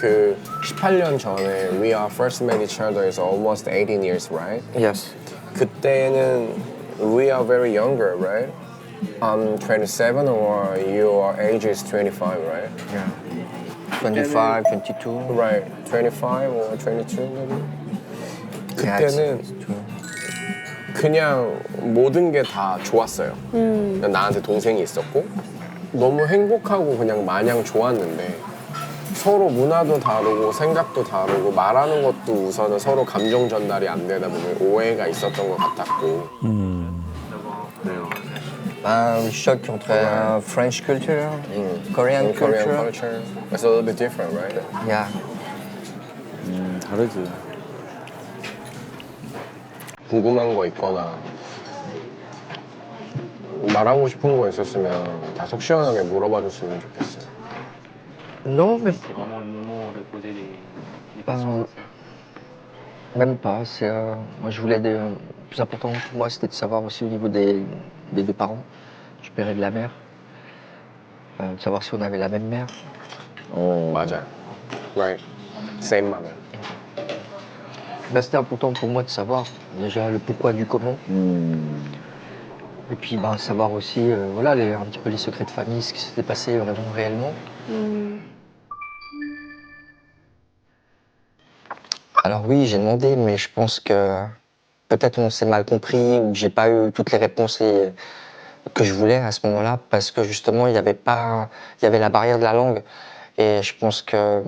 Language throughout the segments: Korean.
그 18년 전에 We Are First Met Each Other is almost 18 years, right? Yes. 그때는 we are very younger, right? I'm 27 or your age is 25, right? Yeah. 25, 22. Right, 25 or 22 maybe? 그때는. 그냥 모든 게 다 좋았어요. 나한테 동생이 있었고 너무 행복하고 그냥 마냥 좋았는데 서로 문화도 다르고 생각도 다르고 말하는 것도 우선은 서로 감정 전달이 안 되다 보면 오해가 있었던 것 같았고 Un choc entre euh, French culture Korean culture. culture, it's a little bit different, right? Yeah. 다르지. 궁금한 거 있거나 말하고 싶은 거 있었으면 다 속 시원하게 물어봐 줬으면 좋겠어요. Non, mais. C'est vraiment le moment de poser des, des ben, même pas. C'est, euh, moi, je voulais. Des, euh, le plus important pour moi, c'était de savoir aussi au niveau des, des deux parents. Je paierais de la mère. Euh, de savoir si on avait la même mère. Oh. Roger. Right. Same mother. Ben, c'était important pour moi de savoir déjà le pourquoi du comment. Hmm. Et puis ben, savoir aussi voilà, un petit peu les secrets de famille, ce qui s'était passé vraiment réellement. Hmm. Alors oui, j'ai demandé, mais je pense que peut-être on s'est mal compris ou j'ai pas eu toutes les réponses et- que je voulais à ce moment-là parce que justement il y avait pas, il y avait la barrière de la langue et je pense que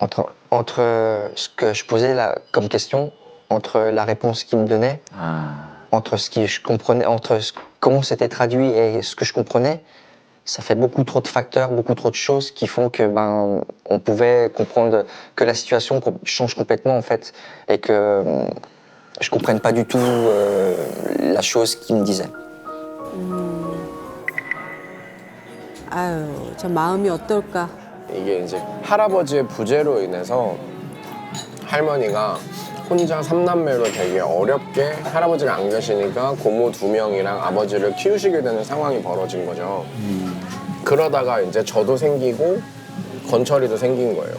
entre entre ce que je posais là comme question, entre la réponse qu'il me donnait 아. entre ce que je comprenais, entre ce- comment c'était traduit et ce que je comprenais, ça fait beaucoup trop de facteurs, beaucoup trop de choses qui font que ben on pouvait comprendre que la situation change complètement en fait et que euh, je comprenne pas du tout euh, la chose qu'il me disait. 아유, 저 마음이 어떨까? 이게 이제 할아버지의 부재로 인해서 할머니가 혼자 삼남매로 되게 어렵게 할아버지가 안 계시니까 고모 두 명이랑 아버지를 키우시게 되는 상황이 벌어진 거죠. 그러다가 이제 저도 생기고 건철이도 생긴 거예요.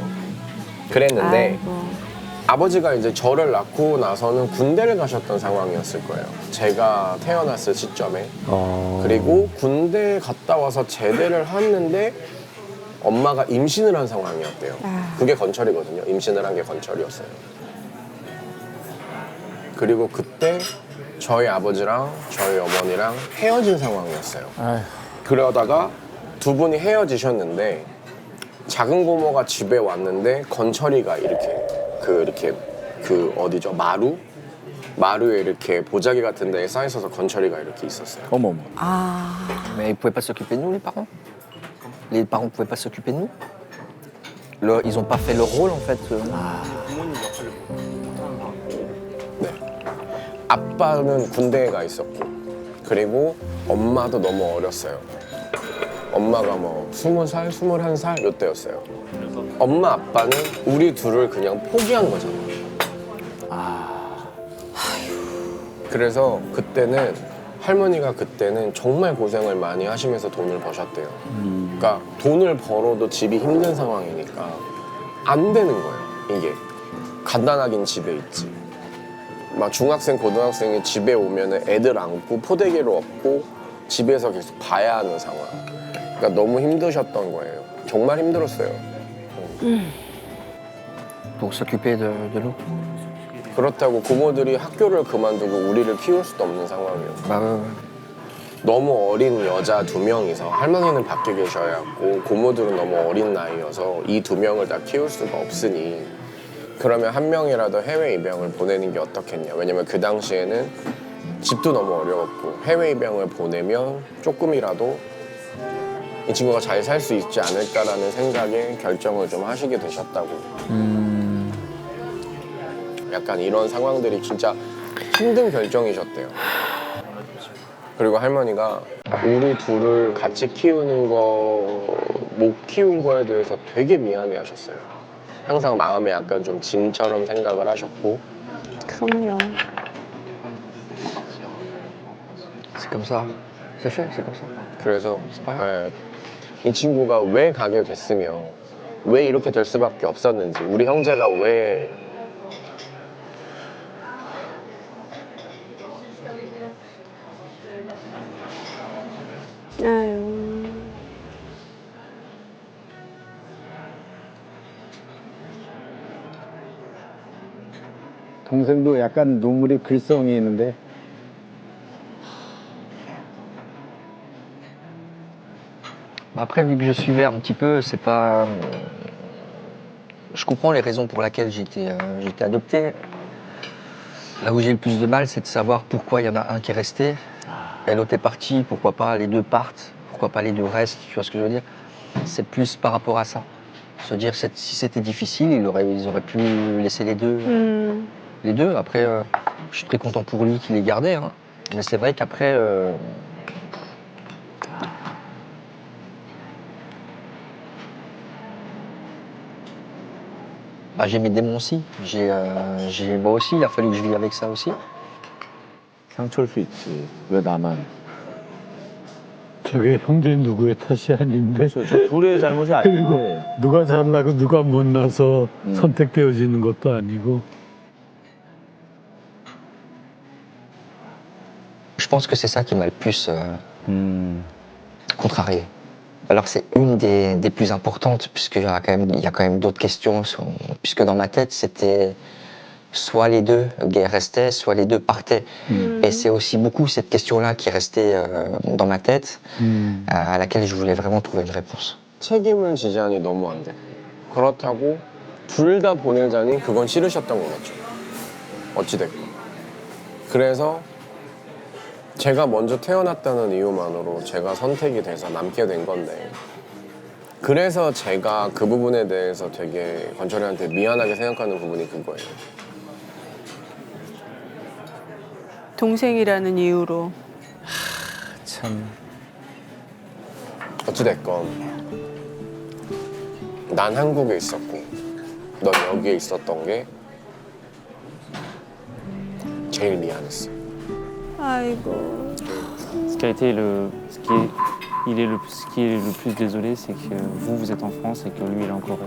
그랬는데 아이고. 아버지가 이제 저를 낳고 나서는 군대를 가셨던 상황이었을 거예요. 제가 태어났을 시점에. 어. 그리고 군대 갔다 와서 제대를 했는데 엄마가 임신을 한 상황이었대요. 아. 그게 건철이거든요. 임신을 한 게 건철이었어요. 그리고 그때 저희 아버지랑 저희 어머니랑 헤어진 상황이었어요. 아휴. 그러다가 두 분이 헤어지셨는데 작은 고모가 집에 왔는데 건철이가 이렇게 그 이렇게 그 어디죠 마루 마루에 이렇게 보자기 같은 데에 쌓여 있어서 건철이가 이렇게 있었어요. 어머 어머. 아, Mais ils pouvaient pas s'occuper de nous les parents. Les parents pouvaient pas s'occuper de nous. Le- ils ont pas fait leur rôle en fait. euh. 네. 아빠는 군대에 가 있었고 그리고 엄마도 너무 어렸어요. 엄마가 뭐 스무 살, 스물한 살 이때였어요. 엄마 아빠는 우리 둘을 그냥 포기한 거잖아요. 그래서 그때는 할머니가 그때는 정말 고생을 많이 하시면서 돈을 버셨대요. 그러니까 돈을 벌어도 집이 힘든 상황이니까 안 되는 거예요. 이게 간단하긴 집에 있지. 막 중학생, 고등학생이 집에 오면은 애들 안고 포대기로 업고 집에서 계속 봐야 하는 상황. 그러니까 너무 힘드셨던 거예요. 정말 힘들었어요. de nous. 그렇다고 고모들이 학교를 그만두고 우리를 키울 수도 없는 상황이에요. 너무 어린 여자 두 명이서 할머니는 밖에 계셔야 하고 고모들은 너무 어린 나이여서 이 두 명을 다 키울 수가 없으니 그러면 한 명이라도 해외 입양을 보내는 게 어떻겠냐. 왜냐면 그 당시에는 집도 너무 어려웠고 해외 입양을 보내면 조금이라도 이 친구가 잘 살 수 있지 않을까라는 생각에 결정을 좀 하시게 되셨다고. 약간 이런 상황들이 진짜 힘든 결정이셨대요. 그리고 할머니가 우리 둘을 같이 키우는 거 못 키운 거에 대해서 되게 미안해 하셨어요. 항상 마음에 약간 좀 짐처럼 생각을 하셨고 그럼요. C'est comme ça. C'est fait, c'est comme ça. 그래서? 예, 이 친구가 왜 가게 됐으면 왜 이렇게 될 수밖에 없었는지 우리 형제가 왜 아유. 동생도 약간 눈물이 글썽이 있는데 Après, vu que je suivais un petit peu, c'est pas. Je comprends les raisons pour lesquelles j'ai été, euh, été adopté. Là où j'ai le plus de mal, c'est de savoir pourquoi il y en a un qui est resté et l'autre est parti. Pourquoi pas les deux partent Pourquoi pas les deux restent Tu vois ce que je veux dire? C'est plus par rapport à ça. Se dire si c'était difficile, ils auraient, ils auraient pu laisser les deux. 음. Les deux. Après, euh, je suis très content pour lui qu'il les gardait. hein. Mais c'est vrai qu'après. euh, bah, j'ai mes démons aussi. J'ai, euh, j'ai- moi aussi, il a fallu que je vive avec ça aussi. 상처일 수 있지. 왜 나만? 저게 형제 누구의 탓이 아닌데 저, 저 둘의 잘못이 아닌데. 누가 잘나고 누가 못나서 음. 선택되어지는 것도 아니고 Je pense que c'est ça qui m'a le plus euh, 음. contrarié. Alors c'est une des, des plus importantes, puisqu'il y a quand même, il y a quand même d'autres questions, sur- puisque dans ma tête, c'était soit les deux gays restaient, soit les deux partaient. Et c'est aussi beaucoup cette question-là qui est restée euh, dans ma tête, 음. à, à laquelle je voulais vraiment trouver une réponse. 책임을 지자니 너무 안 돼. 그렇다고 둘 다 보내자니 그건 싫으셨던 것 같죠. 어찌됐건. 그래서 제가 먼저 태어났다는 이유만으로 제가 선택이 돼서 남게 된 건데 그래서 제가 그 부분에 대해서 되게 건철이한테 미안하게 생각하는 부분이 그거예요. 동생이라는 이유로. 참. 어찌됐건 난 한국에 있었고 넌 여기에 있었던 게 제일 미안했어. 아이고. Ce qui a été le. Ce qui est, il est le, ce qui est le plus désolé, c'est que vous, vous êtes en France et que lui, il est en Corée.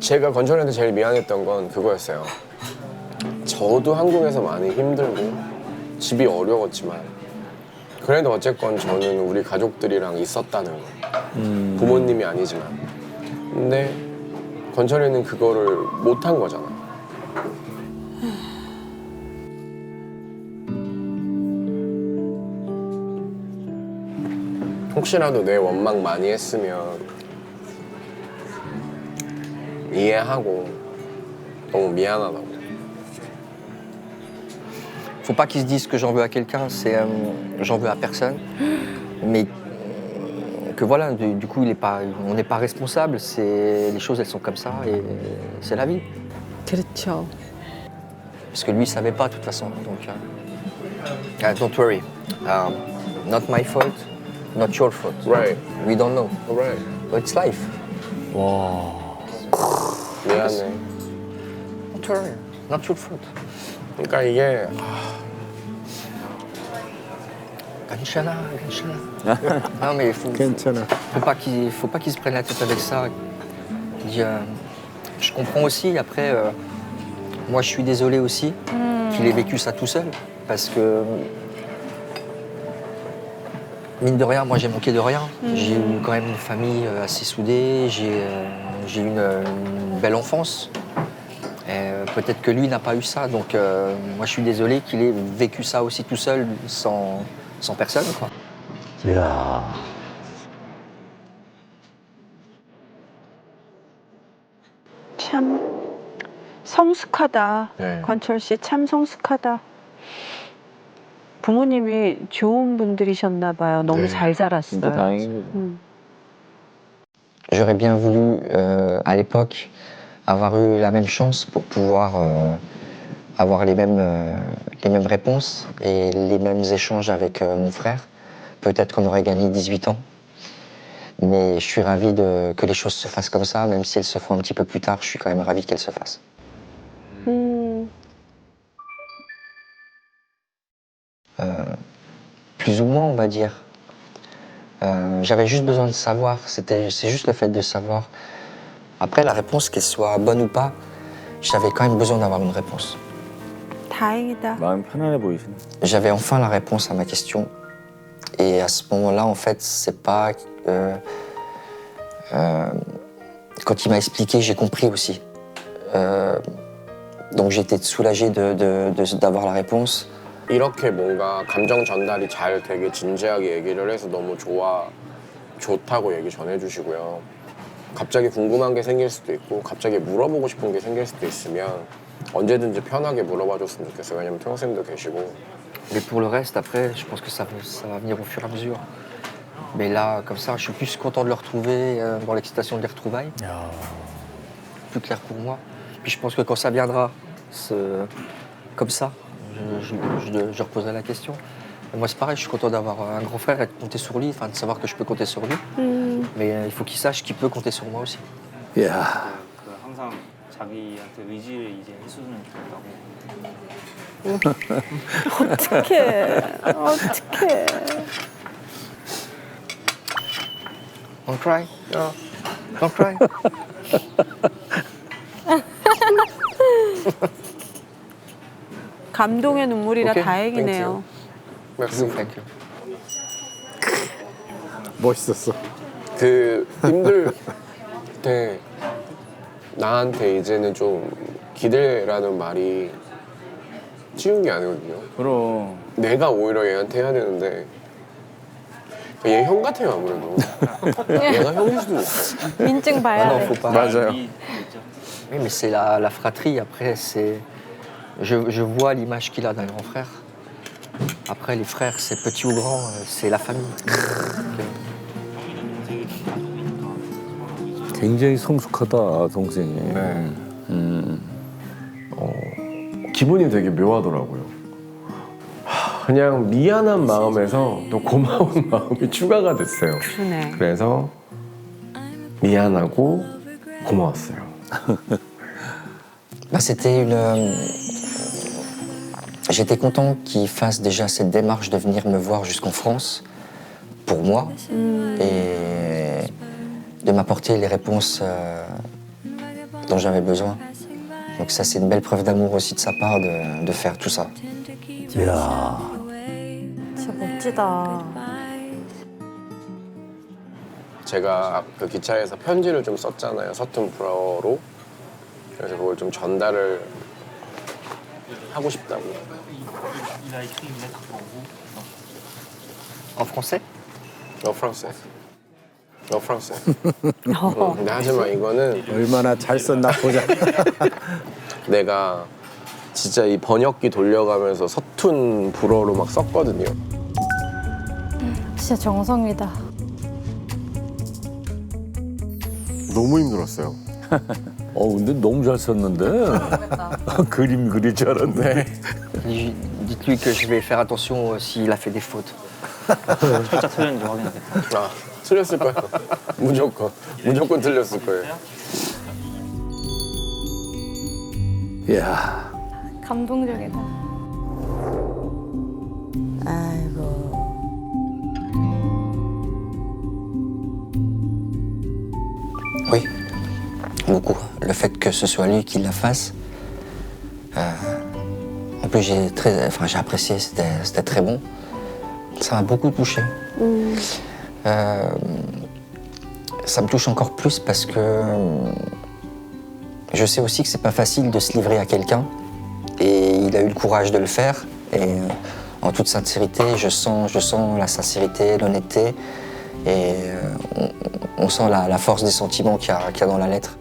제가 건철이한테 제일 미안했던 건 그거였어요. 저도 한국에서 많이 힘들고 집이 어려웠지만 그래도 어쨌건 저는 우리 가족들이랑 있었다는 거. 음. 부모님이 아니지만. 근데 건철이는 그거를 못한 거잖아. 혹시라도 내 원망 많이 했으면 이해하고 너무 미안하다고. Faut pas qu'ils se disent que j'en veux à quelqu'un, c'est euh, j'en veux à personne. Mais euh, que voilà, du, du coup, il est pas, on n'est pas responsable. C'est les choses, elles sont comme ça et c'est la vie. 그렇죠. Parce que lui, il savait pas de toute façon. Donc, euh, uh, don't worry. Um, not my fault, not your fault. Right, We don't know. right. But it's life. 미안해. Don't worry. Not your fault. 그러니까 이게 Ganchana, Ganchana. non mais il faut, 괜찮아. faut pas qu'ils faut pas qu'ils se prennent la tête avec ça. Il y a- je comprends aussi. Après, euh, moi, je suis désolé aussi qu'il ait vécu ça tout seul, parce que mine de rien, moi, j'ai manqué de rien. J'ai eu quand même une famille euh, assez soudée. J'ai euh, j'ai eu une, une belle enfance. Et, euh, Peut-être que lui n'a pas eu ça, donc euh, moi, je suis désolé qu'il ait vécu ça aussi tout seul, sans sans personne, quoi. 이야 참 성숙하다. 네. 건철 씨 참 성숙하다. 부모님이 좋은 분들이셨나 봐요. 너무 네. 잘 자랐어요. 진짜 다행이고. 음. J'aurais bien voulu, euh, à l'époque, avoir eu la même chance pour pouvoir euh, avoir les mêmes, euh, les mêmes réponses et les mêmes échanges avec euh, mon frère. Peut-être qu'on aurait gagné 18 ans. Mais je suis ravi de, que les choses se fassent comme ça, même si elles se font un petit peu plus tard, je suis quand même ravi qu'elles se fassent. Euh, plus ou moins, on va dire. Euh, j'avais juste besoin de savoir, c'est juste le fait de savoir. Après, la réponse, qu'elle soit bonne ou pas, j'avais quand même besoin d'avoir une réponse. J'avais enfin la réponse à ma question. Et à ce moment-là, en fait, c'est pas. Euh, quand il m'a expliqué, j'ai compris aussi. Donc j'étais soulagé d'avoir de, la réponse. 이렇게 뭔가 감정 전달이 잘 되게 진지하게 얘기를 해서 너무 좋아 좋다고 얘기 전해주시고요. 갑자기 궁금한 게 생길 수도 있고 갑자기 물어보고 싶은 게 생길 수도 있으면 언제든지 편하게 물어봐 줬으면 좋겠어요. 왜냐면 태영 쌤도 계시고 Mais pour le reste, après, je pense que ça, va- ça va venir au fur et à mesure. Mais là, comme ça, je suis plus content de le retrouver euh, dans l'excitation des retrouvailles. Plus clair pour moi. Puis je pense que quand ça viendra, ce- comme ça, je, je, la question. Moi, c'est pareil, je suis content d'avoir un grand frère et de compter sur lui, enfin, de savoir que je peux compter sur lui. Mm. Mais euh, il faut qu'il sache qu'il peut compter sur moi aussi. Yeah. Don't cry. Don't cry. 감동의 눈물이라 오케이, 다행이네요. 맥스 Thank you. 멋있었어. 그 힘들 때 나한테 이제는 좀 기대라는 말이 쉬운 게 아니거든요. 그럼. 내가 오히려 얘한테 해야 되는데 얘 형 같아요 아무래도. 얘가 형일 수도 있어. 인증 Ah 봐야 돼. faut pas. 맞아요. Oui, mais c'est la, la fratrie. Après, c'est. Je, je vois l'image qu'il a d'un grand frère. Après, les frères, c'est petit ou grand, euh, c'est la famille. 굉장히 성숙하다 동생이. 네. 음. 기분이 되게 묘하더라고요. 하, 그냥 미안한 마음에서 또 고마운 마음이 추가가 됐어요. 그러네. 그래서 미안하고 고마웠어요. Bah, C'était une. euh, J'étais content qu'il fasse déjà cette démarche de venir me voir jusqu'en France, pour moi, et de m'apporter les réponses euh, dont j'avais besoin. Donc ça, c'est une belle preuve d'amour aussi de sa part de, de faire tout ça. 이야. 진짜 멋지다. 제가 그 기차에서 편지를 좀 썼잖아요. 서툰 불어로. 그래서 그걸 좀 전달을 하고 싶다고. En français 너 프랑스. 너 프랑스. 근데 하지만 이거는 얼마나 잘 썼나 보자. 내가 진짜 이 번역기 돌려가면서 서툰 불어로 막 썼거든요. 진짜 정성이다. 너무 힘들었어요. 어 근데 너무 잘 썼는데. 그림 그릴 줄 알았네. Dites-lui que je vais faire attention euh, s'il a fait des fautes. 살짝 틀렸는지 확인하겠다. 아, 틀렸을 거예요. 무조건. 무조건 틀렸을 거예요. 이야. 감동적이다. Oui, beaucoup. Le fait que ce soit lui qui la fasse. euh, en plus, j'ai très, enfin, j'ai apprécié, c'était c'était très bon. Ça m'a beaucoup touché. Euh, ça me touche encore plus parce que je sais aussi que c'est pas facile de se livrer à quelqu'un. Et il a eu le courage de le faire. Et euh, en toute sincérité, je sens, je sens la sincérité, l'honnêteté. Et euh, on, on sent la, la force des sentiments qu'il y, a- qu'il y a dans la lettre.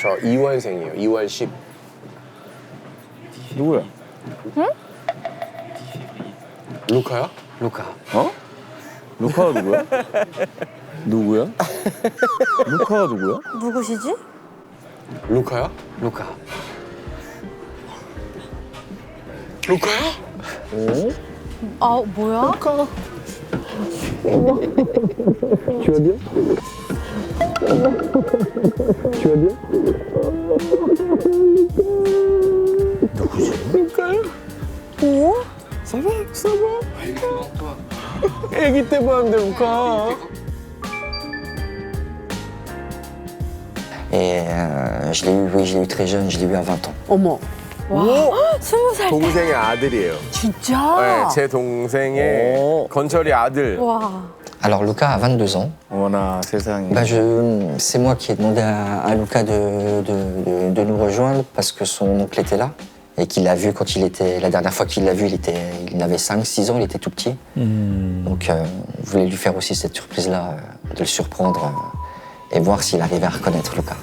저 2월생이에요. 2월 10. 누구야? 루카야? Luca. 어? 루카가 누구야? 누구야? 루카가 누구야? 누구시지? 루카야? Luca. 루카야? 아 뭐야? 애기 때 봤는데 루카. Et euh, je l'ai eu, oui, je l'ai eu très jeune, je l'ai eu à 20 ans. 어머. 와. 스무 살. 동생의 아들이에요. 진짜? 네, 제 동생의 오. 건철이 아들. 와. Alors Lucas a 22 ans. Voilà, c'est. Bah, c'est moi qui ai demandé à, à Lucas de, de, nous rejoindre parce que son oncle était là et qu'il l'a vu quand il était. La dernière fois qu'il l'a vu, il, était, il avait 5-6 ans, il était tout petit. Donc euh, on voulait lui faire aussi cette surprise-là, de le surprendre euh, et voir s'il arrivait à reconnaître Lucas.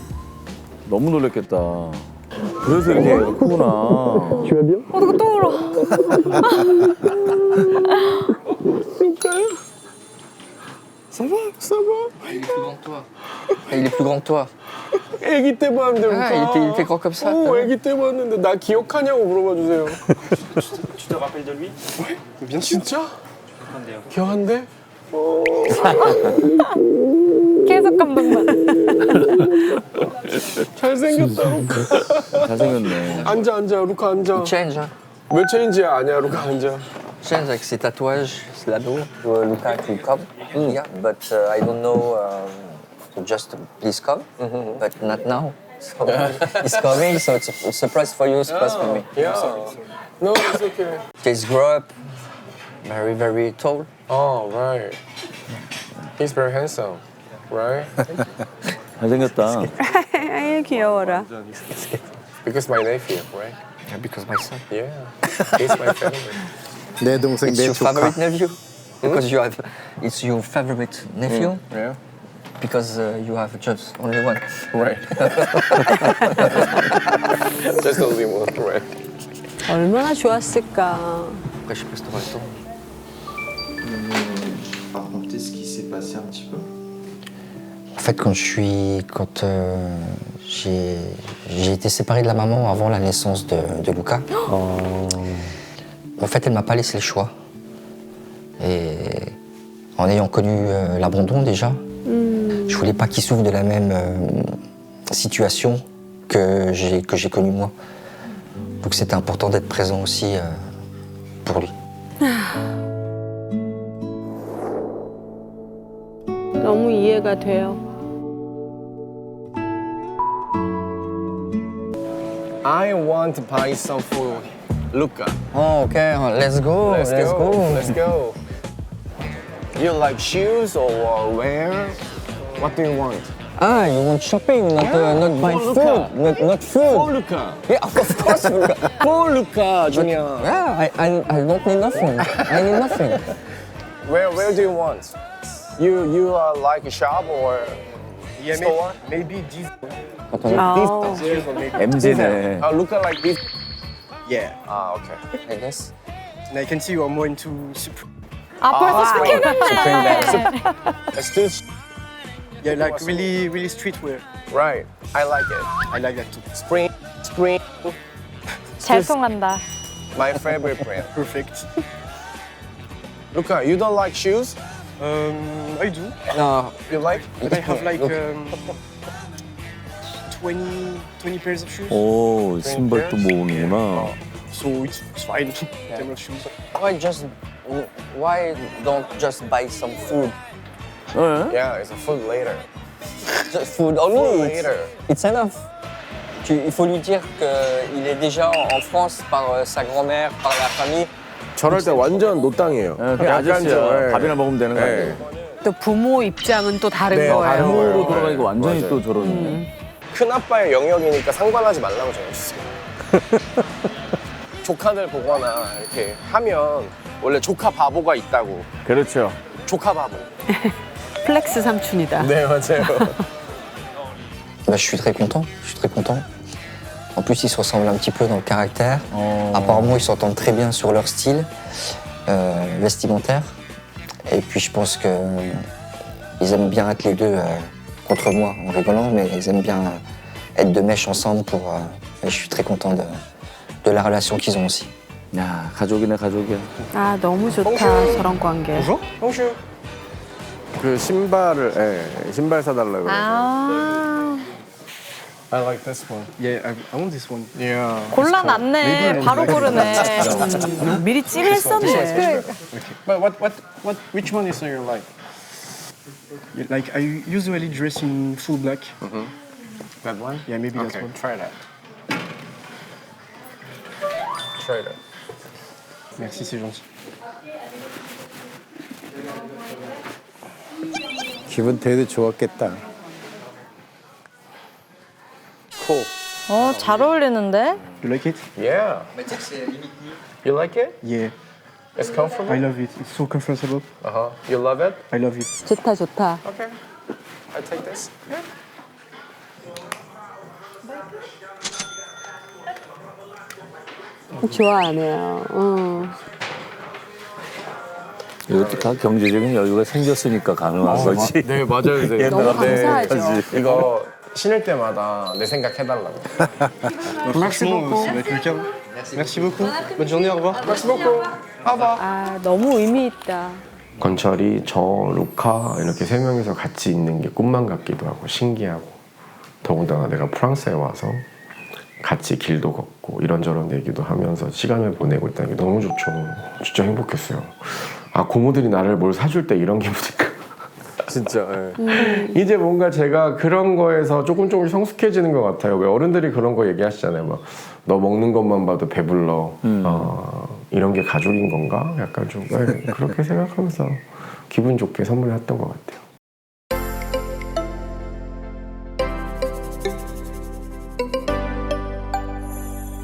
Tu vas bien? Ça va, ça va. Il est plus grand que toi. Il est plus grand que toi. 애기 때 봤는데 루카. Ah, il était, il était grand comme ça. 오, 애기 때 봤는데 나 기억하냐고 물어봐 주세요. Tu te rappelles de lui bien 진짜? 기억한대? 계속 감동만. 잘생겼다 루카. 잘생겼네. 앉아 앉아 루카 앉아. Hein. 몇 체인지야 아니야 루카 앉아. Change avec ses tatouages, c'est là-haut. Uh, Luca, to come. Mm, yeah, but uh, I don't know. Um, so just please come, but not now. So he's coming, so it's a surprise for you, surprise for me. Yeah. No, it's okay. He's grow up, very, very tall. Oh, right. He's very handsome, right? 잘생겼다. 아이 귀여워라. Because my nephew, right? Yeah, because my son. Yeah. He's my favorite. 내 동생 It's your favorite nephew. Because you have, it's your favorite nephew. Yeah. Because uh, you have just only one. Right. Just only one, right? 얼마나 좋았을까. Après, je resterai le temps. raconter ce qui s'est passé un petit peu En fait, quand je suis, quand euh, j'ai, j'ai été séparé de la maman avant la naissance de, de Luca. en fait, elle m'a pas laissé le choix. Et en ayant connu euh, l'abandon déjà, je voulais pas qu'il souffre de la même euh, situation que j'ai, connue moi. Donc c'était important d'être présent aussi euh, pour lui. Luca. Oh, ok, let's go, Let's, go. Let's go. You like shoes or uh, wear? What do you want? Ah, you want shopping, not, uh, not buy food, Luca. not, not For. Luca. Yeah, of course, Luca. For Luca, Junior. Yeah, I, I, I don't need nothing. I need nothing. Where Where do you want? You You uh, like a shop or Yeah, store? maybe, maybe this. 아, MZ네. Uh, Luca like this. Yeah, Ah, okay. I guess. and I can see you are more into Supreme. 아 벌써 스피킹했네. Let's do s- Yeah, like really, really streetwear. right. I like it. I like that too. Spring, spring. 잘 통한다. My favorite brand. Perfect. Luca, you don't like shoes? Um, I do, No, You like? but I have like um, 20, 20 pairs of shoes. 오 신발도 모으는구나. So it's, it's fine. They're not shoes. why just, why don't just buy some food? 네? Yeah, it's a food later. Just food Food only. It's, later. it's enough. Tu- il faut lui dire qu'il est déjà en France par euh, sa grand-mère, par la famille. 저럴 때 완전 노땅이에요. 네, 그냥 아저씨야. 밥이나 먹으면 되는 거 아니에요? 또 부모 입장은 또 다른 네, 거예요. 부모로. 돌아가니까 완전히 맞아요. 또 저러네. 큰 아빠의 영역이니까 상관하지 말라고 적어주세요. 조카들 보거나 이렇게 하면 원래 조카 바보가 있다고. 그렇죠. 조카 바보. 플렉스 삼촌이다. 네 맞아요. Bah, je suis très content, je suis très content. En plus, ils se ressemblent un petit peu dans le caractère. Apparemment, ils s'entendent très bien sur leur style euh, vestimentaire. Et puis, je pense que euh, ils aiment bien être les deux euh, contre moi en rigolant, mais ils aiment bien être de mèche ensemble pour. euh, et je suis très content de, de la relation qu'ils ont aussi. 야 가족이네 가족이야. 아 너무 좋다 저런 관계. 형슈. 그 신발을 예, 신발 사달라고 그래서. 아 I like this one. Yeah, I, I want this one. Yeah. 골라놨네. 바로 고르네. 미리 찜했었네. But what what What? Which one is your like? Yeah, like I usually dress in full black. That one? Yeah, maybe that okay, one. try that. Try that. Merci, c'est gentil. 기분 되게 좋았겠다. Cool. 어, 잘 어울리는데? You like it? Yeah. You like it? Yeah, It's comfortable? I love it. It's so comfortable. Uh-huh. You love it? I love it. 좋다 좋다. Okay. I take this. 좋아하네요. 어. 이것도 다 경제적인 여유가 생겼으니까 가능한 거지. 네, 맞아요. 옛날에 너무 감사하죠. 이거 신을 때마다 내 생각 해달라고. Franchement, euh, ça va être le cas. Merci beaucoup. Bonne journée, au revoir. Merci beaucoup. 아바. 아 너무 의미 있다. 건철이 저 루카 이렇게 세 명이서 같이 있는 게 꿈만 같기도 하고 신기하고 더군다나 내가 프랑스에 와서 같이 길도 걷고 이런저런 얘기도 하면서 시간을 보내고 있다는 게 너무 좋죠. 진짜 행복했어요. 아 고모들이 나를 뭘 사줄 때 이런 기분일까? 진짜. 예. 이제 뭔가 제가 그런 거에서 조금 조금 성숙해지는 것 같아요. 왜 어른들이 그런 거 얘기하시잖아요. 막 너 먹는 것만 봐도 배불러. 어, 이런 게 가족인 건가? 약간 좀 예, 그렇게 생각하면서 기분 좋게 선물했던 것 같아요.